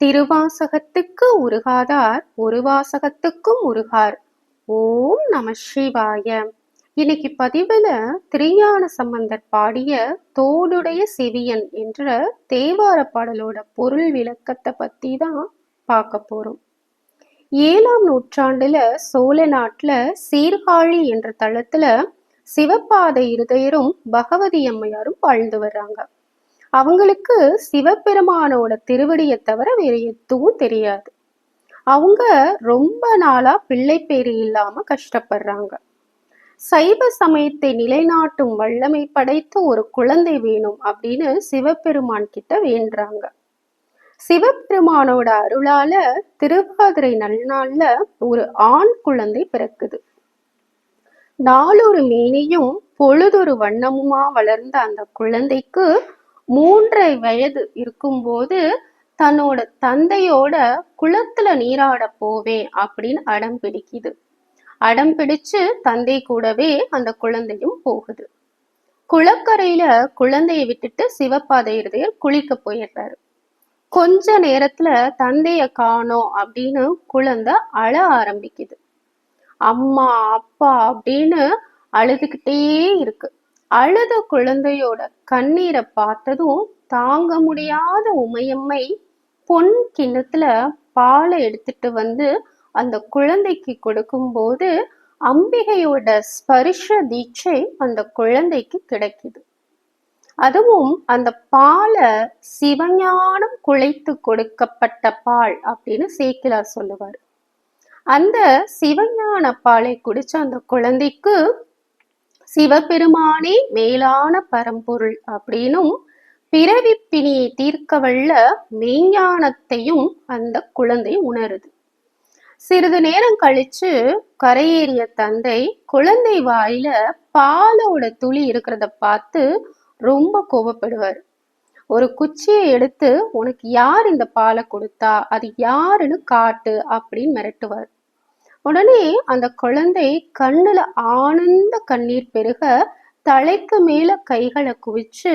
திருவாசகத்துக்கு உருகாதார் ஒரு வாசகத்துக்கும் உருகார். ஓம் நம சிவாய. இன்னைக்கு பதிவுல திரியான சம்பந்தர் பாடிய தோடுடைய செவியன் என்ற தேவார பாடலோட பொருள் விளக்கத்தை பத்தி தான் பார்க்க போறோம். ஏழாம் நூற்றாண்டுல சோழ நாட்டுல சீர்காழி என்ற தளத்துல சிவபாத இருதயரும் பகவதி அம்மையாரும் வாழ்ந்து வர்றாங்க. அவங்களுக்கு சிவபெருமானோட திருவடியை தவிர வேற எதுவும் தெரியாது. அவங்க ரொம்ப நாளா பிள்ளை பேரு இல்லாம கஷ்டப்படுறாங்க. சைவ சமயத்தை நிலைநாட்டும் வல்லமை படைத்த ஒரு குழந்தை வேணும் அப்படின்னு சிவபெருமான் கிட்ட வேண்டுறாங்க. சிவபெருமானோட அருளால திருவாதிரை நல்நாள்ல ஒரு ஆண் குழந்தை பிறக்குது. நாளொரு மேனியும் பொழுதொரு வண்ணமுமா வளர்ந்த அந்த குழந்தைக்கு மூன்றரை வயது இருக்கும்போது தன்னோட தந்தையோட குளத்துல நீராட போவேன் அப்படின்னு அடம் பிடிக்குது. அடம் பிடிச்சு தந்தை கூடவே அந்த குழந்தையும் போகுது. குளக்கரையில குழந்தையை விட்டுட்டு சிவப்பாதை குளிக்க போயிடுறாரு. கொஞ்ச நேரத்துல தந்தைய காணோம் அப்படின்னு குழந்தை அழ ஆரம்பிக்குது. அம்மா அப்பா அப்படின்னு அழுதுகிட்டே இருக்கு. அழுத குழந்தையோட கண்ணீரை பார்த்ததும் தாங்க முடியாத உமையம்மை பொன் கிண்ணத்துல பாலை எடுத்துட்டு வந்து அந்த குழந்தைக்கு கொடுக்கும்போது அம்பிகையோட ஸ்பரிஷ தீட்சை அந்த குழந்தைக்கு கிடைக்குது. அதுவும் அந்த பாலை சிவஞானம் குழைத்து கொடுக்கப்பட்ட பால் அப்படின்னு சேக்கிலார் சொல்லுவார். அந்த சிவஞான பாலை குடிச்ச அந்த குழந்தைக்கு சிவபெருமானே மேலான பரம்பொருள் அப்படின்னும் பிறவி பிணியை தீர்க்க வல்ல மெய்ஞானத்தையும் அந்த குழந்தை உணருது. சிறிது நேரம் கழிச்சு கரையேறிய தந்தை குழந்தை வாயில பாலோட துளி இருக்கிறத பார்த்து ரொம்ப கோபப்படுவார். ஒரு குச்சியை எடுத்து உனக்கு யார் இந்த பாலை கொடுத்தா? அது யாருன்னு காட்டு அப்படின்னு மிரட்டுவார். உடனே அந்த குழந்தை கண்ணுல ஆனந்த கண்ணீர் பெருக தலைக்கு மேல கைகளை குவிச்சு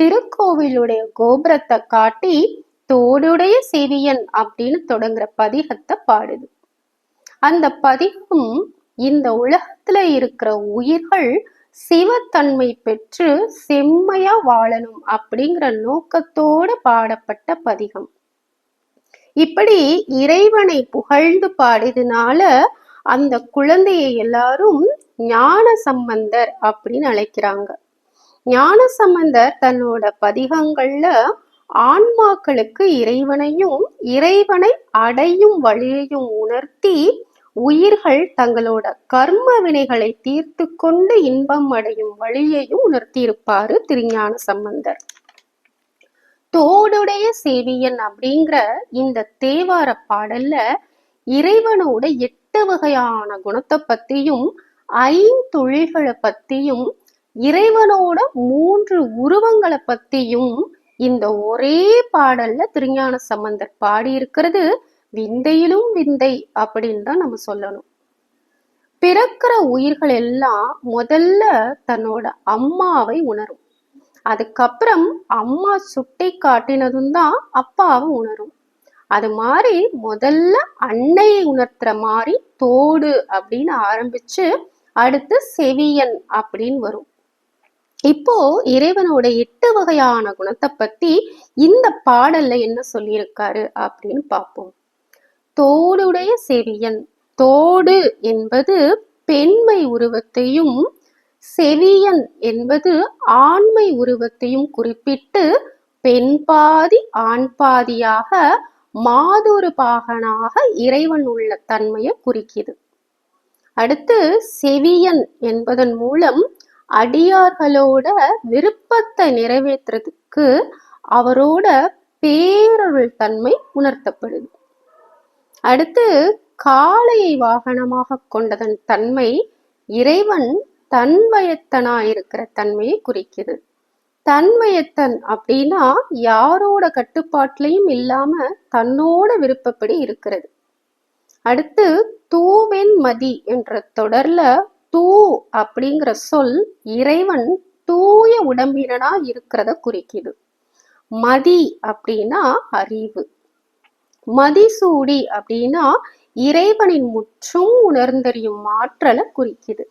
திருக்கோவிலுடைய கோபுரத்தை காட்டி தோடுடைய செவியன் அப்படின்னு தொடங்குற பதிகத்தை பாடுது. அந்த பதிகம் இந்த உலகத்துல இருக்கிற உயிர்கள் சிவத்தன்மை பெற்று செம்மையா வாழணும் அப்படிங்கிற நோக்கத்தோட பாடப்பட்ட பதிகம். இப்படி இறைவனை புகழ்ந்து பாடியதுனால அந்த குழந்தையை எல்லாரும் ஞான சம்பந்தர் அப்படின்னு அழைக்கிறாங்க. ஞான சம்பந்தர் தன்னோட பதிகங்கள்ல ஆன்மாக்களுக்கு இறைவனையும் இறைவனை அடையும் வழியையும் உணர்த்தி உயிர்கள் தங்களோட கர்ம வினைகளை தீர்த்து கொண்டு இன்பம் அடையும் வழியையும் உணர்த்தியிருப்பாரு திருஞான சம்பந்தர். தோடுடைய சேவியன் அப்படிங்கிற இந்த தேவார பாடல்ல இறைவனோட எட்டு வகையான குணத்தை பத்தியும் ஐந்தொழில்களை பத்தியும் இறைவனோட மூன்று உருவங்களை பத்தியும் இந்த ஒரே பாடல்ல திருஞான சம்பந்தர் பாடி இருக்கிறது விந்தையிலும் விந்தை அப்படின்னு தான் நம்ம சொல்லணும். பிறக்கிற உயிர்கள் எல்லாம் முதல்ல தன்னோட அம்மாவை உணரும். அதுக்கப்புறம் அம்மா சுட்டி காட்டினதும் தான் அப்பாவும் உணரும். அது மாதிரி முதல்ல அன்னையை உணர்த்துற மாதிரி தோடு அப்படின்னு ஆரம்பிச்சு அடுத்து செவியன் அப்படின்னு வரும். இப்போ இறைவனோட எட்டு வகையான குணத்தை பத்தி இந்த பாடல்ல என்ன சொல்லியிருக்காரு அப்படின்னு பார்ப்போம். தோடுடைய செவியன். தோடு என்பது பெண்மை உருவத்தையும் செவியன் என்பது ஆண்மை உருவத்தையும் குறிப்பிட்டு பெண் பாதி ஆண் பாதியாக மாதொரு பாகனாக இறைவன் உள்ள தன்மையை குறிக்குது. அடுத்து செவியன் என்பதன் மூலம் அடியார்களோட விருப்பத்தை நிறைவேற்றுறதுக்கு அவரோட பேரருள் தன்மை உணர்த்தப்படுது. அடுத்து காளையை வாகனமாக கொண்டதன் தன்மை இறைவன் தன்வயத்தனாயிருக்கிற தன்மையை குறிக்குது. தன்வயத்தன் அப்படின்னா யாரோட கட்டுப்பாட்டிலையும் இல்லாம தன்னோட விருப்பப்படி இருக்கிறது. அடுத்து தூவென் மதி என்ற தொடர்ல தூ அப்படிங்கிற சொல் இறைவன் தூய உடம்பினனா இருக்கிறத குறிக்குது. மதி அப்படின்னா அறிவு. மதிசூடி அப்படின்னா இறைவனின் முற்றும் உணர்ந்தறியும் ஆற்றலை குறிக்குது.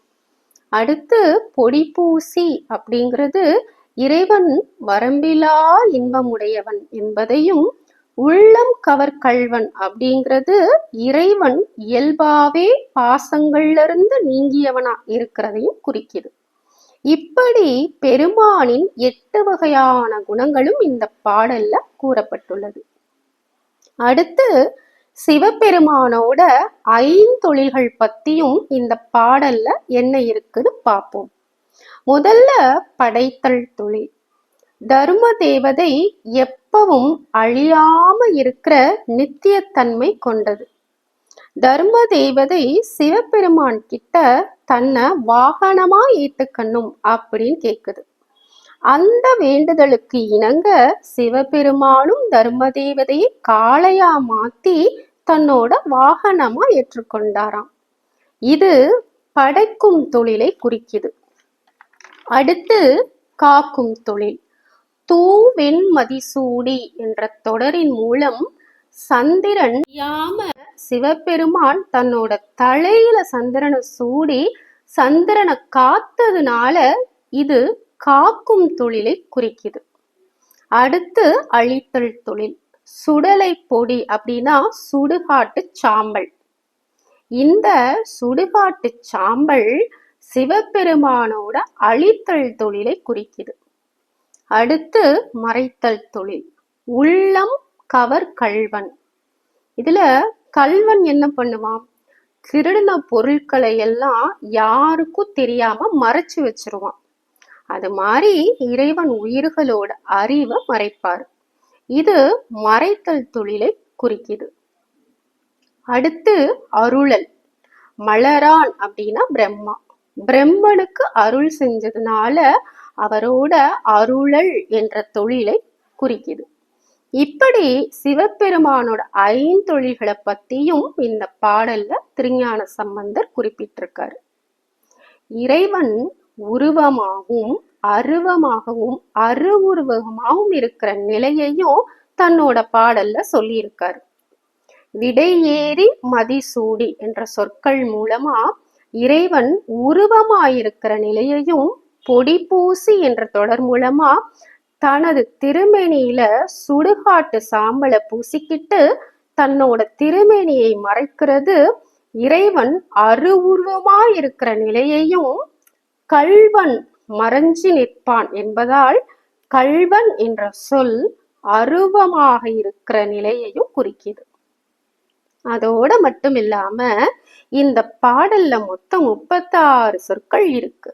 அடுத்து பொடிப்பூசி அப்படிங்கிறது இறைவன் வரம்பிலா இன்பமுடையவன் என்பதையும் உள்ளம் கவர் கள்வன் அப்படிங்கிறது இறைவன் இயல்பாவே பாசங்கள்ல இருந்து நீங்கியவனா இருக்கிறதையும் குறிக்குது. இப்படி பெருமானின் எட்டு வகையான குணங்களும் இந்த பாடல்ல கூறப்பட்டுள்ளது. அடுத்து சிவபெருமானோட ஐந்தொழில்கள் பத்தியும் இந்த பாடல்ல என்ன இருக்குன்னு பார்ப்போம் முதல்ல படைத்தல் தொழில். தர்ம தேவதை எப்பவும் அழியாம இருக்கிற நித்தியத்தன்மை கொண்டது. தர்ம தேவதை சிவபெருமான் கிட்ட தன்னை வாகனமா ஏத்துக்கணும் அப்படின்னு கேக்குது. அந்த வேண்டுதலுக்கு இணங்க சிவபெருமானும் தர்ம தேவதையை காளையா மாத்தி தன்னோட வாகனமா ஏற்றுக்கொண்டாராம். இது படைக்கும் தொழிலை குறிக்குது. அடுத்து காக்கும் தொழில். தூவெண் மதிசூடி என்ற தொடரின் மூலம் சந்திரன் யாம சிவபெருமான் தன்னோட தலையில சந்திரனை சூடி சந்திரனை காத்ததுனால இது காக்கும் தொழிலை குறிக்குது. அடுத்து அழித்தல் தொழில். சுடலை பொடி அப்படின்னா சுடுகாட்டு சாம்பல். இந்த சுடுகாட்டு சாம்பல் சிவபெருமானோட அழித்தல் தொழிலை குறிக்குது. அடுத்து மறைத்தல் தொழில் உள்ளம் கவர் கல்வன். இதுல கல்வன் என்ன பண்ணுவான்? திருடின பொருட்களை எல்லாம் யாருக்கும் தெரியாம மறைச்சு வச்சிருவான். அது மாதிரி இறைவன் உயிர்களோட அறிவை மறைப்பார். இது மறைத்தல் தொழிலை குறிக்குது. அடுத்து அருளல். மலரான் அப்படின்னா பிரம்மா. பிரம்மனுக்கு அருள் செஞ்சதுனால அவரோட அருளல் என்ற தொழிலை குறிக்குது. இப்படி சிவபெருமானோட ஐந்தொழில்களை பத்தியும் இந்த பாடல்ல திருஞான சம்பந்தர் குறிப்பிட்டிருக்காரு. இறைவன் உருவமாகவும் அருவமாகவும் அருவுருவமாகவும் இருக்கிற நிலையையும் தன்னோட பாடல்ல சொல்லியிருக்காரு. விடையேறி மதிசூடி என்ற சொற்கள் மூலமா இறைவன் உருவமாயிருக்கிற நிலையையும் பொடிப்பூசி என்ற தொடர் மூலமா தனது திருமேனியில சுடுகாட்டு சாம்பலை பூசிக்கிட்டு தன்னோட திருமேனியை மறைக்கிறது இறைவன் அருவுருவமா இருக்கிற நிலையையும் கல்வன் மறைஞ்சு நிற்பான் என்பதால் கல்வன் என்ற சொல் அருவமாக இருக்கிற நிலையையும் குறிக்குது. அதோட மட்டும் இல்லாம இந்த பாடல்ல மொத்தம் முப்பத்தாறு சொற்கள் இருக்கு.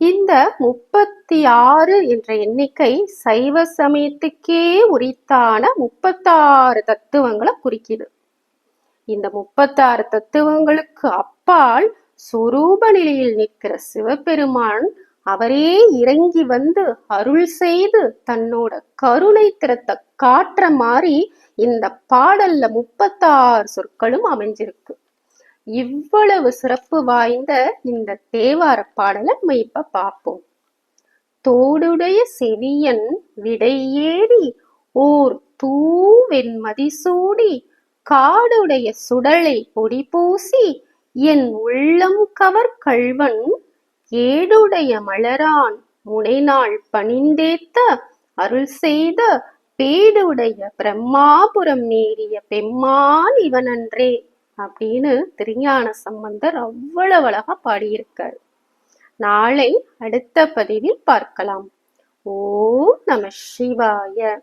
இந்த முப்பத்தி ஆறு என்ற எண்ணிக்கை சைவ சமயத்துக்கே உரித்தான முப்பத்தாறு தத்துவங்களை குறிக்குது. இந்த முப்பத்தாறு தத்துவங்களுக்கு அப்பால் சொரூப நிலையில் நிற்கிற சிவபெருமான் அவரே இறங்கி வந்து அருள் செய்து தன்னோட கருணை திறத்தை காட்டுற மாதிரி இந்த பாடல்ல முப்பத்தாறு சொற்களும் அமைஞ்சிருக்கு. இவ்வளவு சிறப்பு வாய்ந்த இந்த தேவார பாடலை நம்ம இப்ப பார்ப்போம். தோடுடைய செவியன் விடையேறி ஓர் தூவெண் மதிசூடி காடுடைய சுடலை பொடி பூசி என் உள்ளம் கவர் கள்வன் ஏடுடைய மலரான் முனைநாள் பணிந்தேத்த அருள் செய்த பேடுடைய பிரம்மாபுரம் நேரிய பெம்மான் இவனன்றே அப்படின்னு திருஞான சம்பந்தர் அவ்வளவு அழகா பாடியிருக்கார். நாளை அடுத்த பதிவில் பார்க்கலாம். ஓம் நம சிவாய.